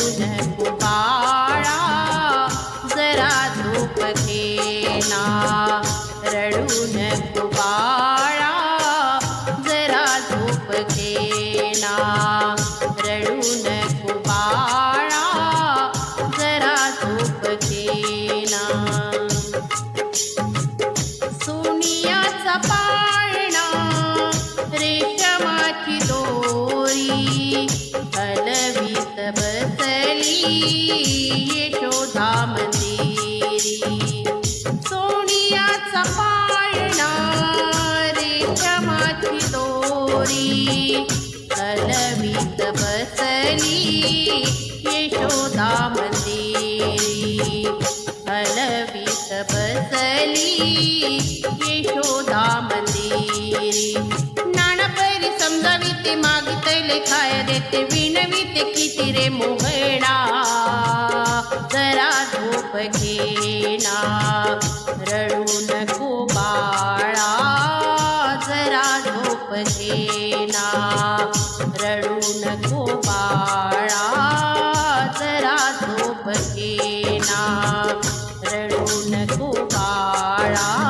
रडून कुबाळा बसली यशोदा मंदिरी सोनियाचा पाळणा रेशमाची दोरी. हलवीत बसली यशोधा मंदिरी हलवीत बसली यशोदा तैले खाय देते विनविते किती रे मोहणा जरा झोप घेना रडू नको बाळा जरा झोप घेना रडू नको बाळा जरा झोप घेना रडू नको बाळा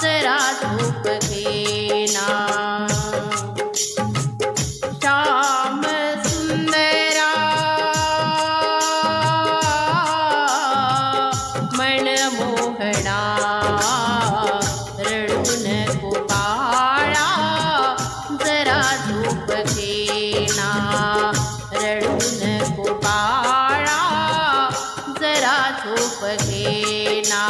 जरा झोप घेना। श्याम सुंदरा। मनमोहणा रडून गोपाळा। जरा धूप घेना। रडून गोपाळा। जरा धूप घेना।